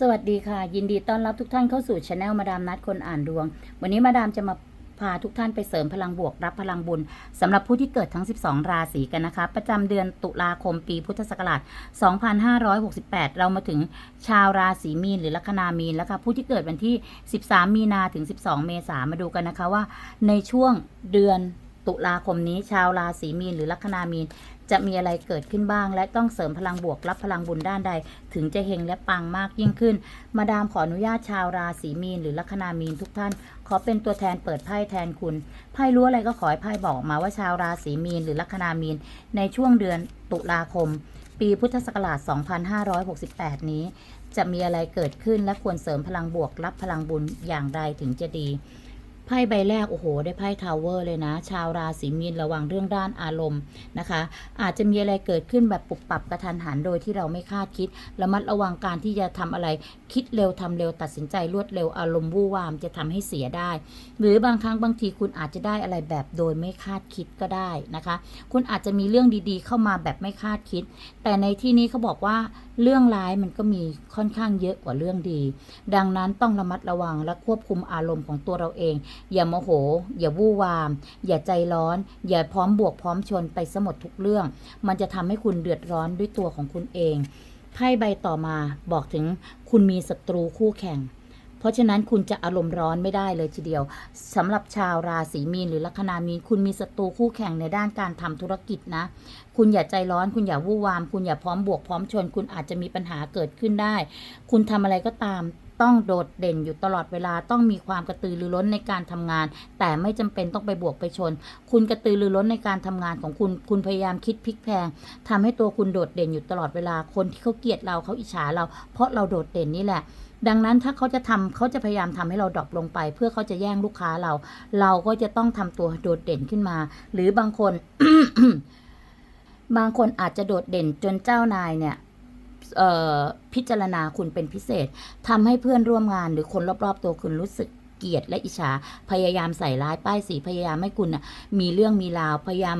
สวัสดีค่ะ ยินดีต้อนรับทุกท่านเข้าสู่ช anel มาดามนัดคนอ่านดวง วันนี้มาดามจะมาพาทุกท่านไปเสริมพลังบวกรับพลังบุญสำหรับผู้ที่เกิดทั้ง 12 ราศีกันนะคะ ประจำเดือนตุลาคมปีพุทธศักราช 2568 เรามาถึงชาวราศีมีนหรือลัคนามีนแล้วค่ะผู้ที่เกิดวันที่ 13 มีนาถึง 12 เมษามาดูกันนะคะว่า ในช่วงเดือน ตุลาคมนี้ชาวราศีมีนหรือลัคนามีน จะมีอะไรเกิดขึ้นบ้าง และต้องเสริมพลังบวกรับพลังบุญด้านใด ถึงจะเฮงและปังมากยิ่งขึ้น มาดามขออนุญาตชาวราศีมีนหรือลัคนามีนทุกท่าน ขอเป็นตัวแทนเปิดไพ่แทนคุณไพ่รู้อะไรก็ขอให้ไพ่บอกมาว่าชาวราศีมีนหรือลัคนามีน ในช่วงเดือนตุลาคม ปีพุทธศักราช 2568 นี้ จะมีอะไรเกิดขึ้นและควรเสริมพลังบวกรับพลังบุญอย่างไรถึงจะดี ไพ่ใบแรกโอ้โห ได้ไพ่ทาวเวอร์เลยนะ ชาวราศีมีนระวังเรื่องด้านอารมณ์นะคะ อาจจะมีอะไรเกิดขึ้นแบบปุบปับกระทันหันโดยที่เราไม่คาดคิดระมัดระวังการที่จะทำอะไร คิดเร็วทำเร็วตัดสินใจรวดเร็วอารมณ์วู่วามจะทำให้เสียได้ หรือบางครั้งบางทีคุณอาจจะได้อะไรแบบโดยไม่คาดคิดก็ได้นะคะ คุณอาจจะมีเรื่องดีๆ เข้ามาแบบไม่คาดคิด แต่ในที่นี้เขาบอกว่า เรื่องร้ายมันก็มีค่อนข้างเยอะกว่าเรื่องดี ดังนั้นต้องระมัดระวังและควบคุมอารมณ์ของตัวเราเอง อย่าโมโห อย่าวู่วาม อย่าใจร้อน อย่าพร้อมบวกพร้อมชนไปสมดทุกเรื่อง มันจะทำให้คุณเดือดร้อนด้วยตัวของคุณเองไพ่ใบต่อมาบอกถึงคุณมีศัตรูคู่แข่ง เพราะฉะนั้นคุณจะอารมณ์ร้อนไม่ได้เลยทีเดียวสำหรับชาวราศีมีนหรือลัคนามีนคุณมีศัตรูคู่แข่งในด้านการทำธุรกิจนะ คุณอย่าใจร้อน คุณอย่าวู่วาม คุณอย่าพร้อมบวกพร้อมชน คุณอาจจะมีปัญหาเกิดขึ้นได้ คุณทำอะไรก็ตามต้องโดดเด่นอยู่ตลอดเวลาต้องมีความกระตือรือร้นในการทำงาน แต่ไม่จำเป็นต้องไปบวกไปชน คุณกระตือรือร้นในการทำงานของคุณ คุณพยายามคิดพลิกแพงทำให้ตัวคุณโดดเด่นอยู่ตลอดเวลาคนที่เขาเกลียดเราเขาอิจฉาเรา เพราะเราโดดเด่นนี่แหละ ดังนั้นถ้าเขาจะทำเขาจะพยายามทำให้เราดรอปลงไป เพื่อเขาจะแย่งลูกค้าเรา เราก็จะต้องทำตัวโดดเด่นขึ้นมา หรือบางคน บางคนอาจจะโดดเด่นจนเจ้านายเนี่ยพิจารณาคุณเป็นพิเศษทำให้เพื่อนร่วมงานหรือคนรอบๆ ตัวคุณรู้สึกเกลียดและอิจฉาพยายามใส่ร้ายป้ายสีพยายามให้คุณนะมีเรื่องมีราวพยายาม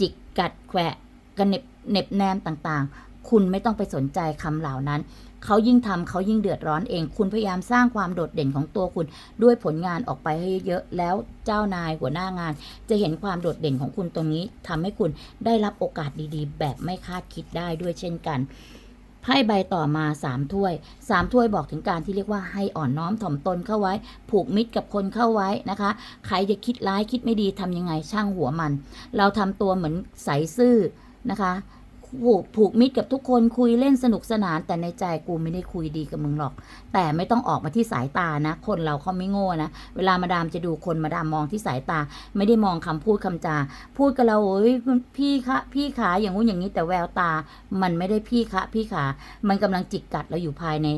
จิกกัดแขวะกระเน็บเน็บแนมต่างๆ คุณไม่ต้องไปสนใจคำเหล่านั้น เขายิ่งทำเขายิ่งเดือดร้อนเอง คุณพยายามสร้างความโดดเด่นของตัวคุณด้วยผลงานออกไปให้เยอะแล้วเจ้านายหัวหน้างาน จะเห็นความโดดเด่นของคุณตรงนี้ทำให้คุณได้รับโอกาสดีๆ แบบไม่คาดคิดได้ด้วยเช่นกันไพ่ใบต่อมาสามถ้วยสามถ้วยบอกถึงการที่เรียกว่าให้อ่อนน้อมถ่อมตนเข้าไว้ ผูกมิตรกับคนเข้าไว้นะคะ ใครจะคิดร้ายคิดไม่ดีทำยังไงช่างหัวมัน เราทำตัวเหมือนใสซื่อนะคะ ผูกผูกมิตรกับทุกคนคุยเล่นสนุกสนาน แต่ในใจกูไม่ได้คุยดีกับมึงหรอก แต่ไม่ต้องออกมาที่สายตานะ คนเราเขาไม่โง่นะ เวลามาดามจะดูคนมาดามมองที่สายตา ไม่ได้มองคำพูดคำจา พูดกับเราโอ้ยพี่คะพี่ขาอย่างงู้นอย่างนี้แต่แววตา มันไม่ได้พี่คะพี่ขา มันกำลังจิกกัดเราอยู่ภายใน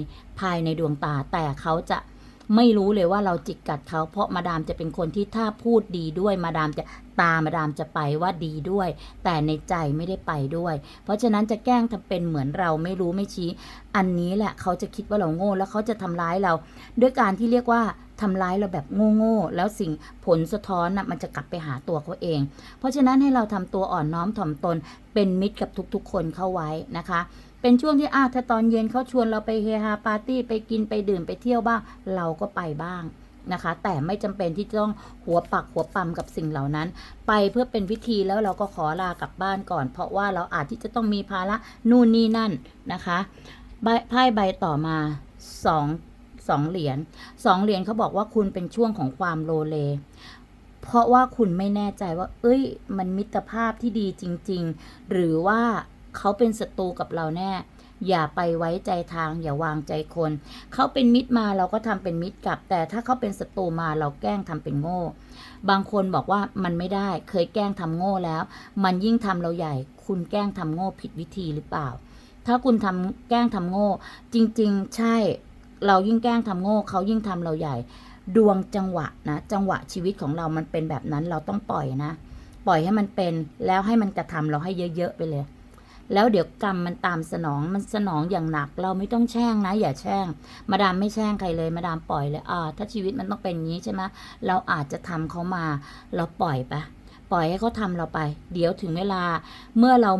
ภายในดวงตา แต่เขาจะ ไม่รู้เลยว่าเราจิกกัดเขาเพราะมาดามจะเป็นคนที่ถ้าพูดดีด้วยมาดามจะตามาดามจะไปว่าดีด้วย แต่ในใจไม่ได้ไปด้วย เพราะฉะนั้นจะแกล้งทำเป็นเหมือนเราไม่รู้ไม่ชี้ อันนี้แหละเขาจะคิดว่าเราโง่แล้วเขาจะทำร้ายเรา ด้วยการที่เรียกว่าทำร้ายเราแบบโง่ๆแล้วสิ่งผลสะท้อนนะมันจะกลับไปหาตัวเขาเอง เพราะฉะนั้นให้เราทำตัวอ่อนน้อมถ่อมตนเป็นมิตรกับทุกๆ คนเข้าไว้นะคะ เป็นช่วงที่อ้าวถ้าตอนเย็นเขาชวนเราไปเฮฮาปาร์ตี้ไปกินไปดื่มไปเที่ยวบ้างเราก็ไปบ้างนะคะ แต่ไม่จำเป็นที่จะต้องหัวปักหัวปั๊มกับสิ่งเหล่านั้น ไปเพื่อเป็นพิธีแล้วเราก็ขอลากลับบ้านก่อน เพราะว่าเราอาจที่จะต้องมีภาระนู่นนี่นั่นนะคะใบไพ่ใบต่อมาสองสองเหรียญสองเหรียญเขาบอกว่าคุณเป็นช่วงของความโลเล เพราะว่าคุณไม่แน่ใจว่า เอ้ย มันมิตรภาพที่ดีจริง ๆ หรือว่า เขาเป็นศัตรูกับเราแน่ อย่าไปไว้ใจทาง อย่าวางใจคน เขาเป็นมิตรมาเราก็ทำเป็นมิตรกลับ แต่ถ้าเขาเป็นศัตรูมาเราแกล้งทำเป็นโง่ บางคนบอกว่ามันไม่ได้เคยแกล้งทำโง่แล้ว มันยิ่งทำเราใหญ่ คุณแกล้งทำโง่ผิดวิธีหรือเปล่า ถ้าคุณทำแกล้งทำโง่ จริง ๆ ใช่ เรายิ่งแกล้งทำโง่ เขายิ่งทำเราใหญ่ ดวงจังหวะนะ จังหวะชีวิตของเรามันเป็นแบบนั้นเราต้องปล่อยนะ ปล่อยให้มันเป็นแล้วให้มันกระทำเราให้เยอะๆไปเลย แล้วเดี๋ยวกรรมมันตามสนองมันสนองอย่างหนัก เราไม่ต้องแช่งนะ อย่าแช่ง มาดามไม่แช่งใครเลย มาดามปล่อยเลยอ่าถ้าชีวิตมันต้องเป็นอย่างนี้ใช่ไหมเราอาจจะทำเขามา เราปล่อยไปปล่อยให้เขาทำเราไป เดี๋ยวถึงเวลาเมื่อเรา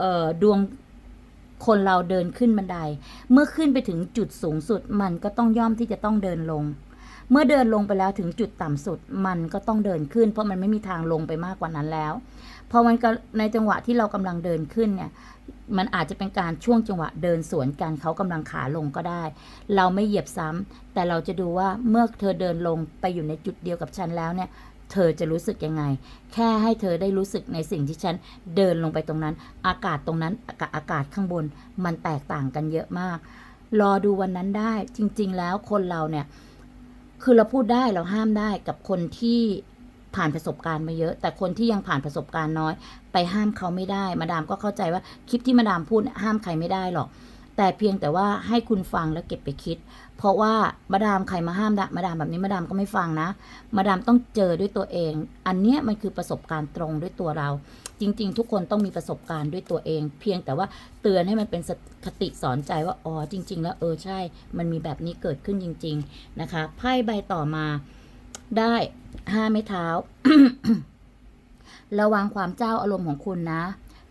เอ่อดวงคนเราเดินขึ้นบันได เมื่อขึ้นไปถึงจุดสูงสุดมันก็ต้องย่อมที่จะต้องเดินลง เมื่อเดินลงไปแล้วถึงจุดต่ำสุด มันก็ต้องเดินขึ้น เพราะมันไม่มีทางลงไปมากกว่านั้นแล้วพอมันในจังหวะที่เรากำลังเดินขึ้นเนี่ยมันอาจจะเป็นการช่วงจังหวะเดินสวนกันเขากำลังขาลงก็ได้ เราไม่เหยียบซ้ำแต่เราจะดูว่าเมื่อเธอเดินลงไปอยู่ในจุดเดียวกับฉันแล้วเนี่ยเธอจะรู้สึกยังไง แค่ให้เธอได้รู้สึกในสิ่งที่ฉันเดินลงไปตรงนั้น อากาศตรงนั้นกับอากาศข้างบน มันแตกต่างกันเยอะมาก รอดูวันนั้นได้จริง ๆ แล้วคนเราเนี่ย คือเราพูดได้เราห้ามได้กับคนที่ผ่านประสบการณ์มาเยอะ แต่คนที่ยังผ่านประสบการณ์น้อย ไปห้ามเขาไม่ได้ มาดามก็เข้าใจว่าคลิปที่มาดามพูดห้ามใครไม่ได้หรอก แต่เพียงแต่ว่าให้คุณฟังแล้วเก็บไปคิด เพราะว่ามาดามใครมาห้ามดะมาดามแบบนี้มาดามก็ไม่ฟังนะ มาดามต้องเจอด้วยตัวเอง อันเนี้ยมันคือประสบการณ์ตรงด้วยตัวเรา จริง ๆ ทุกคนต้องมีประสบการณ์ด้วยตัวเอง เพียงแต่ว่าเตือนให้มันเป็นสคติสอนใจว่าอ๋อจริง ๆ แล้วเออใช่ มันมีแบบนี้เกิดขึ้นจริง ๆนะคะไพ่ใบต่อมาได้ห้าไม้เท้า ระวังความเจ้าอารมณ์ของคุณนะ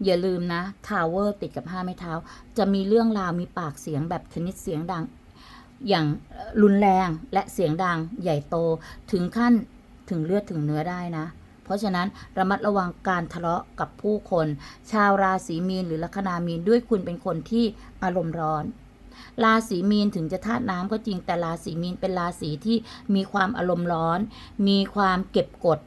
อย่าลืมนะทาวเวอร์ติดกับห้าไม้เท้า จะมีเรื่องราวมีปากเสียงแบบชนิดเสียงดัง อย่างรุนแรงและเสียงดังใหญ่โตถึงขั้นถึงเลือดถึงเนื้อได้นะ เพราะฉะนั้นระมัดระวังการทะเลาะกับผู้คน ชาวราศีมีนหรือลัคนามีนด้วยคุณเป็นคนที่อารมณ์ร้อนราศีมีนถึงจะธาตุน้ำก็จริงแต่ราศีมีนเป็นราศีที่มีความอารมณ์ร้อน มีความเก็บกด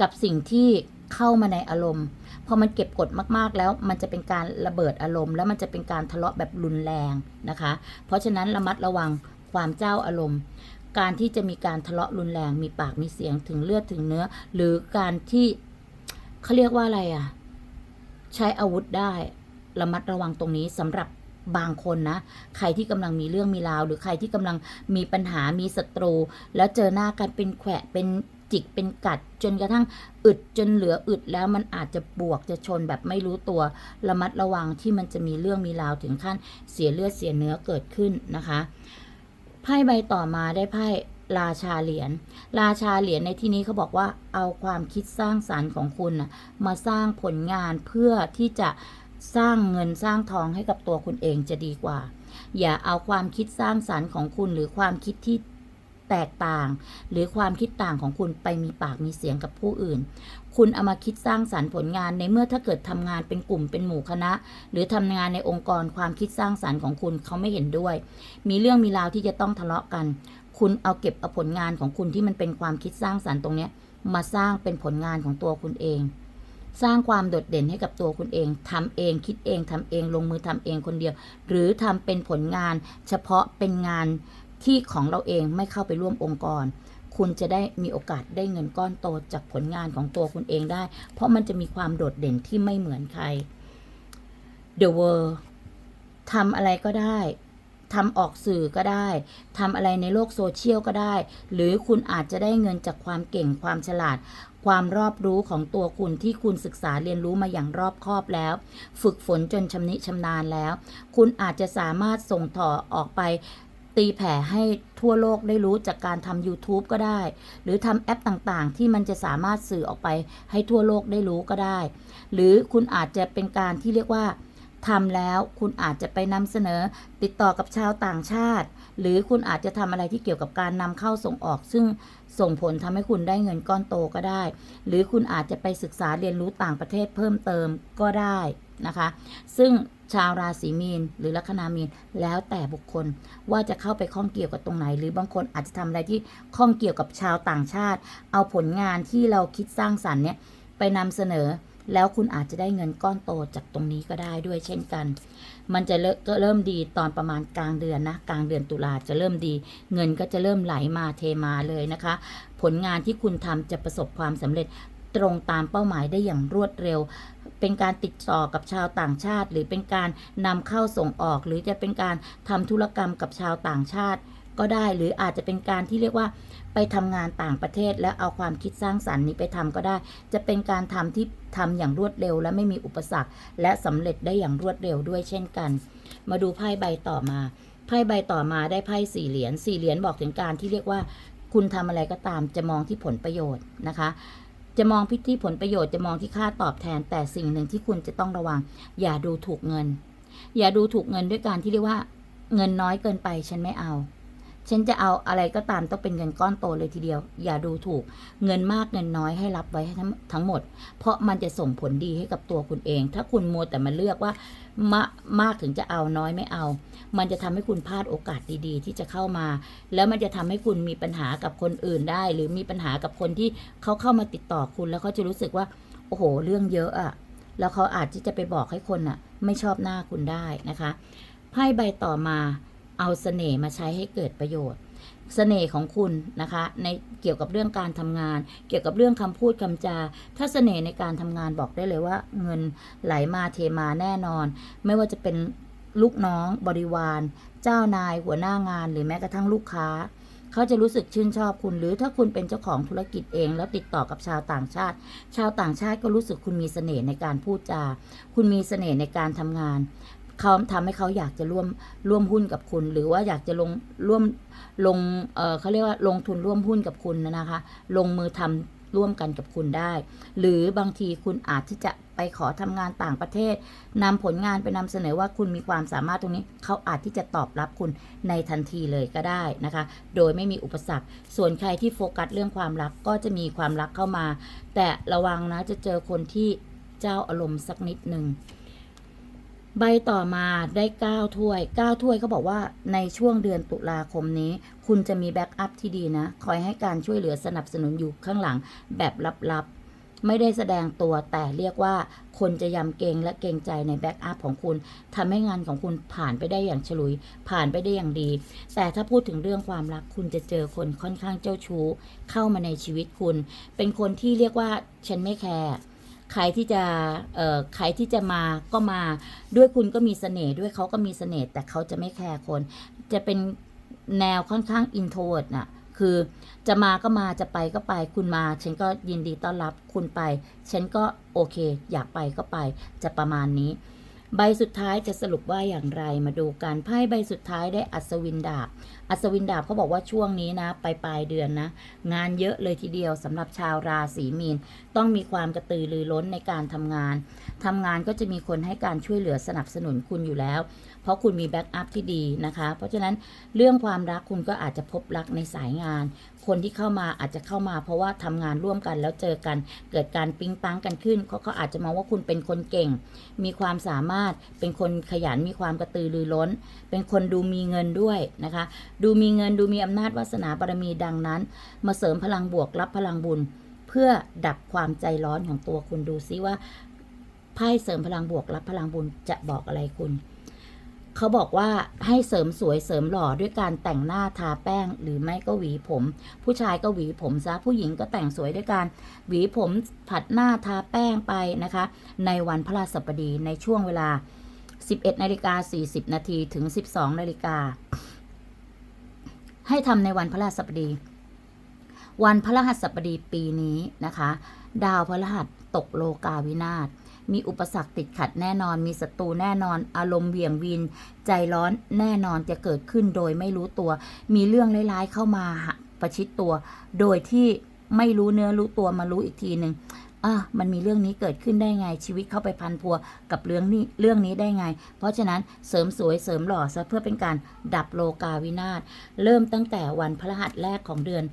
กับสิ่งที่เข้ามาในอารมณ์ พอมันเก็บกดมากๆแล้ว มันจะเป็นการระเบิดอารมณ์ แล้วมันจะเป็นการทะเลาะแบบรุนแรงนะคะ เพราะฉะนั้นระมัดระวังความเจ้าอารมณ์ การที่จะมีการทะเลาะรุนแรงมีปากมีเสียงถึงเลือดถึงเนื้อ หรือการที่เขาเรียกว่าอะไรอะ ใช้อาวุธได้ ระมัดระวังตรงนี้สำหรับบางคนนะ ใครที่กำลังมีเรื่องมีราว หรือใครที่กำลังมีปัญหามีศัตรู แล้วเจอหน้ากันเป็นแขวะเป็น จิกเป็นกัดจนกระทั่งอึดจนเหลืออึดแล้วมันอาจจะบวกจะชนแบบไม่รู้ตัว ระมัดระวังที่มันจะมีเรื่องมีราวถึงขั้นเสียเลือดเสียเนื้อเกิดขึ้นนะคะไพ่ใบต่อมาได้ไพ่ราชาเหรียญ ราชาเหรียญในที่นี้เขาบอกว่าเอาความคิดสร้างสารรค์ของคุณนะมาสร้างผลงานเพื่อที่จะสร้างเงินสร้างทองให้กับตัวคุณเองจะดีกว่า อย่าเอาความคิดสร้างสารรค์ของคุณหรือความคิดที่ แตกต่าง หรือความคิดต่างของคุณไปมีปากมีเสียงกับผู้อื่น คุณเอามาคิดสร้างสารรค์ผลงานในเมื่อถ้าเกิดทำงานเป็นกลุ่มเป็นหมู่คณะ หรือทำงานในองค์กรความคิดสร้างสารรค์ของคุณเขาไม่เห็นด้วย มีเรื่องมีราวที่จะต้องทะเลาะกัน คุณเอาเก็บเอาผลงานของคุณที่มันเป็นความคิดสร้างสารรค์ตรงนี้มาสร้างเป็นผลงานของตัวคุณเองสร้างความโดดเด่นให้กับตัวคุณเองทำเอง คิดเองทำเอง ลงมือทำเองคนเดียว หรือทำเป็นผลงาน เฉพาะเป็นงาน ที่ของเราเองไม่เข้าไปร่วมองค์กร คุณจะได้มีโอกาสได้เงินก้อนโตจากผลงานของตัวคุณเองได้ เพราะมันจะมีความโดดเด่นที่ไม่เหมือนใคร The World ทำอะไรก็ได้ทำออกสื่อก็ได้ทำอะไรในโลกโซเชียลก็ได้ หรือคุณอาจจะได้เงินจากความเก่งความฉลาด ความรอบรู้ของตัวคุณที่คุณศึกษาเรียนรู้มาอย่างรอบคอบแล้ว ฝึกฝนจนชำนิชำนาญแล้ว คุณอาจจะสามารถส่งต่อออกไป ตีแผ่ให้ทั่วโลกได้รู้จากการทำ YouTube ก็ได้ หรือทำแอปต่างๆ ที่มันจะสามารถสื่อออกไปให้ทั่วโลกได้รู้ก็ได้ หรือคุณอาจจะเป็นการที่เรียกว่าทำแล้วคุณอาจจะไปนำเสนอติดต่อกับชาวต่างชาติ หรือคุณอาจจะทำอะไรที่เกี่ยวกับการนำเข้าส่งออก ซึ่งส่งผลทำให้คุณได้เงินก้อนโตก็ได้ หรือคุณอาจจะไปศึกษาเรียนรู้ต่างประเทศเพิ่มเติมก็ได้ นะคะ ซึ่งชาวราศีมีนหรือลัคนามีนแล้วแต่บุคคลว่าจะเข้าไปข้องเกี่ยวกับตรงไหน หรือบางคนอาจจะทำอะไรที่ข้องเกี่ยวกับชาวต่างชาติ เอาผลงานที่เราคิดสร้างสรรค์เนี่ยไปนำเสนอแล้วคุณอาจจะได้เงินก้อนโตจากตรงนี้ก็ได้ด้วยเช่นกัน มันจะเริ่มก็เริ่มดีตอนประมาณกลางเดือนนะ กลางเดือนตุลาจะเริ่มดี เงินก็จะเริ่มไหลมาเทมาเลยนะคะ ผลงานที่คุณทำจะประสบความสำเร็จตรงตามเป้าหมายได้อย่างรวดเร็ว เป็นการติดต่อกับชาวต่างชาติ หรือเป็นการนำเข้าส่งออก หรือจะเป็นการทำธุรกรรมกับชาวต่างชาติ ก็ได้หรืออาจจะเป็นการที่เรียกว่าไปทำงานต่างประเทศ แล้วเอาความคิดสร้างสรรค์นี้ไปทำก็ได้ จะเป็นการทำที่ทำอย่างรวดเร็ว และไม่มีอุปสรรค และสำเร็จได้อย่างรวดเร็วด้วยเช่นกัน มาดูไพ่ใบต่อมาไพ่ใบต่อมาได้ไพ่สี่เหรียญสี่เหรียญบอกถึงการที่เรียกว่า คุณทำอะไรก็ตามจะมองที่ผลประโยชน์นะคะ จะมองพิธีผลประโยชน์จะมองที่ค่าตอบแทน แต่สิ่งหนึ่งที่คุณจะต้องระวัง อย่าดูถูกเงิน อย่าดูถูกเงินด้วยการที่เรียกว่า เงินน้อยเกินไปฉันไม่เอา ฉันจะเอาอะไรก็ตามต้องเป็นเงินก้อนโตเลยทีเดียว อย่าดูถูก เงินมากเงินน้อยให้รับไว้ทั้งทั้งหมด เพราะมันจะส่งผลดีให้กับตัวคุณเอง ถ้าคุณมัวแต่มาเลือกว่ามามากถึงจะเอาน้อยไม่เอา มันจะทำให้คุณพลาดโอกาสดีๆ ที่จะเข้ามา แล้วมันจะทำให้คุณมีปัญหากับคนอื่นได้ หรือมีปัญหากับคนที่เขาเข้ามาติดต่อคุณ แล้วเขาจะรู้สึกว่า โอ้โห เรื่องเยอะอะ แล้วเขาอาจที่จะไปบอกให้คนอะไม่ชอบหน้าคุณได้นะคะไพ่ใบต่อมา เอาเสน่ห์มาใช้ให้เกิดประโยชน์ เสน่ห์ของคุณนะคะ ในเกี่ยวกับเรื่องการทำงาน เกี่ยวกับเรื่องคำพูดคำจา ถ้าเสน่ห์ในการทำงานบอกได้เลยว่า เงินไหลมาเทมาแน่นอน ไม่ว่าจะเป็นลูกน้องบริวาร เจ้านายหัวหน้างาน หรือแม้กระทั่งลูกค้า เขาจะรู้สึกชื่นชอบคุณ หรือถ้าคุณเป็นเจ้าของธุรกิจเอง แล้วติดต่อกับชาวต่างชาติ ชาวต่างชาติก็รู้สึกคุณมีเสน่ห์ในการพูดจา คุณมีเสน่ห์ในการทำงาน เขาทำให้เขาอยากจะร่วมร่วมหุ้นกับคุณ หรือว่าอยากจะลงร่วมลงเออเขาเรียกว่าลงทุนร่วมหุ้นกับคุณนะคะ ลงมือทำร่วมกันกับคุณได้ หรือบางทีคุณอาจที่จะไปขอทำงานต่างประเทศนำผลงานไปนำเสนอว่าคุณมีความสามารถตรงนี้ เขาอาจที่จะตอบรับคุณในทันทีเลยก็ได้นะคะ โดยไม่มีอุปสรรค ส่วนใครที่โฟกัสเรื่องความรักก็จะมีความรักเข้ามา แต่ระวังนะจะเจอคนที่เจ้าอารมณ์สักนิดหนึ่ง ใบต่อมาได้9ถ้วย9ถ้วยเขาบอกว่าในช่วงเดือนตุลาคมนี้ คุณจะมีแบ็กอัพที่ดีนะ คอยให้การช่วยเหลือสนับสนุนอยู่ข้างหลังแบบลับๆ ไม่ได้แสดงตัวแต่เรียกว่าคนจะยำเกรงและเกรงใจในแบ็กอัพของคุณทำให้งานของคุณผ่านไปได้อย่างฉลุย ผ่านไปได้อย่างดี แต่ถ้าพูดถึงเรื่องความรัก คุณจะเจอคนค่อนข้างเจ้าชู้เข้ามาในชีวิตคุณ เป็นคนที่เรียกว่าฉันไม่แคร์ ใครที่จะเอ่อใครที่จะมาก็มาด้วยคุณก็มีเสน่ห์ด้วยเขาก็มีเสน่ห์แต่เขาจะไม่แคร์คน จะเป็นแนวค่อนข้างอินโทรดน่ะคือจะมาก็มาจะไปก็ไป คุณมา ฉันก็ยินดีต้อนรับคุณไป ฉันก็โอเค อยากไปก็ไปจะประมาณนี้ ใบสุดท้ายจะสรุปว่าอย่างไรมาดูกันไพ่ใบสุดท้ายได้อัศวินดาบ อัศวินดาบเขาบอกว่าช่วงนี้นะปลายปลายเดือนนะ งานเยอะเลยทีเดียวสำหรับชาวราศีมีน ต้องมีความกระตือรือร้นในการทำงานทำงานก็จะมีคนให้การช่วยเหลือสนับสนุนคุณอยู่แล้ว เพราะคุณมีแบ็กอัพที่ดีนะคะ เพราะฉะนั้นเรื่องความรักคุณก็อาจจะพบรักในสายงาน คนที่เข้ามาอาจจะเข้ามา เพราะว่าทำงานร่วมกันแล้วเจอกัน เกิดการปิ๊งปังกันขึ้นเขาเขาอาจจะมองว่าคุณเป็นคนเก่ง มีความสามารถเป็นคนขยันมีความกระตือรือร้น เป็นคนดูมีเงินด้วยนะคะ ดูมีเงินดูมีอำนาจวาสนาบารมีดังนั้น มาเสริมพลังบวกรับพลังบุญ เพื่อดับความใจร้อนของตัวคุณดูซิว่าไพ่เสริมพลังบวกรับพลังบุญจะบอกอะไรคุณ เขาบอกว่าให้เสริมสวยเสริมหล่อด้วยการแต่งหน้าทาแป้ง หรือไม่ก็หวีผม ผู้ชายก็หวีผมซะผู้หญิงก็แต่งสวยด้วยการหวีผมผัดหน้าทาแป้งไปนะคะ ในวันพระราชบดีในช่วงเวลา 11นาฬิกา40นาทีถึง 12นาฬิกาให้ทำในวันพระราชบดี วันพระรหัสบดีปีนี้นะคะ ดาวพระรหัสตกโลกาวินาศ มีอุปสรรคติดขัดแน่นอน มีศัตรูแน่นอน อารมณ์เหวี่ยงวิน ใจร้อนแน่นอนจะเกิดขึ้นโดยไม่รู้ตัว มีเรื่องร้ายๆเข้ามาประชิดตัว โดยที่ไม่รู้เนื้อรู้ตัวมารู้อีกทีหนึ่งอะมันมีเรื่องนี้เกิดขึ้นได้ไงชีวิตเข้าไปพันพัวกับเรื่องนี้เรื่องนี้ได้ไง เพราะฉะนั้นเสริมสวยเสริมหล่อซะเพื่อเป็นการดับโลกาวินาศเริ่มตั้งแต่วันพฤหัสแรกของเดือน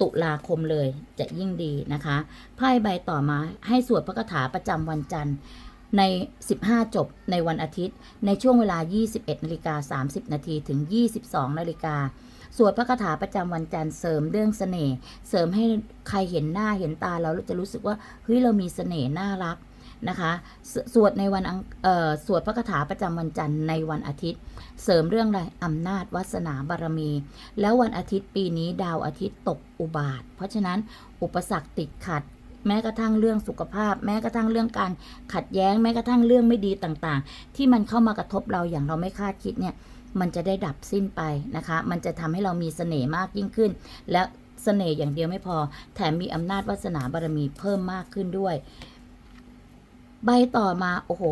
ตุลาคมเลยจะยิ่งดีนะคะไพ่ใบต่อมาให้สวดพระคาถาประจำวันจันทร์ใน 15 จบในวันอาทิตย์ ในช่วงเวลา 21นาฬิกา30 นาทีถึง 22นาฬิกาสวดพระคาถาประจำวันจันทร์เสริมเรื่องเสน่ห์เสริมให้ใครเห็นหน้าเห็นตาเราจะรู้สึกว่าเฮ้ยเรามีเสน่ห์น่ารัก นะคะสสวดในวันสวดพระคาถาประจำวันจันทร์ในวันอาทิตย์ เสริมเรื่องอะไรอำนาจวาสนาบารมี แล้ววันอาทิตย์ปีนี้ดาวอาทิตย์ตกอุบาท เพราะฉะนั้นอุปสรรคติดขัดแม้กระทั่งเรื่องสุขภาพ แม้กระทั่งเรื่องการขัดแย้ง แม้กระทั่งเรื่องไม่ดีต่างๆ ที่มันเข้ามากระทบเราอย่างเราไม่คาดคิดเนี่ย มันจะได้ดับสิ้นไปนะคะ มันจะทำให้เรามีเสน่ห์มากยิ่งขึ้น และเสน่ห์อย่างเดียวไม่พอ แถมมีอำนาจวาสนาบารมีเพิ่มมากขึ้นด้วย ใบต่อมาโอ้โห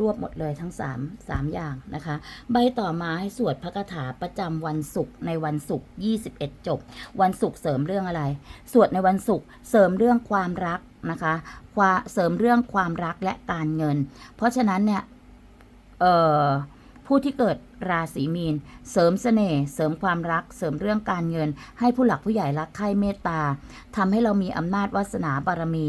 รวบหมดเลยทั้ง3 3อย่างนะคะ ใบต่อมาให้สวดพระคาถาประจำวันศุกร์ในวันศุกร์21 จบ วันศุกร์เสริมเรื่องอะไร สวดในวันศุกร์เสริมเรื่องความรักนะคะความเสริมเรื่องความรักและการเงิน เพราะฉะนั้นเนี่ยเอ่อผู้ที่เกิด ราศีมีน เสริมเสน่ห์เสริมความรัก เสริมเรื่องการเงิน ให้ผู้หลักผู้ใหญ่รักใคร่เมตตาทำให้เรามีอำนาจวาสนาบารมี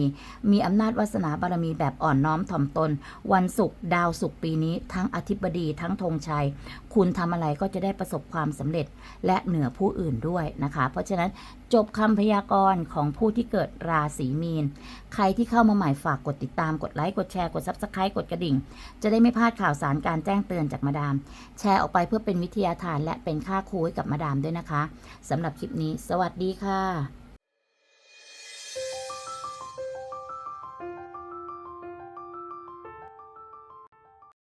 มีอำนาจวาสนาบารมีแบบอ่อนน้อมถ่อมตน วันศุกร์ดาวศุกร์ปีนี้ทั้งอธิบดีทั้งธงชัย คุณทำอะไรก็จะได้ประสบความสำเร็จและเหนือผู้อื่นด้วยนะคะ เพราะฉะนั้นจบคำพยากรณ์ของผู้ที่เกิดราศีมีน ใครที่เข้ามาใหม่ฝากกดติดตามกดไลค์กดแชร์กด Subscribe กดกระดิ่ง จะได้ไม่พลาดข่าวสารการแจ้งเตือนจากมาดาม แชร์ออกไปเพื่อเป็นวิทยาทานและเป็นค่าครูให้กับมาดามด้วยนะคะสำหรับคลิปนี้ สวัสดีค่ะ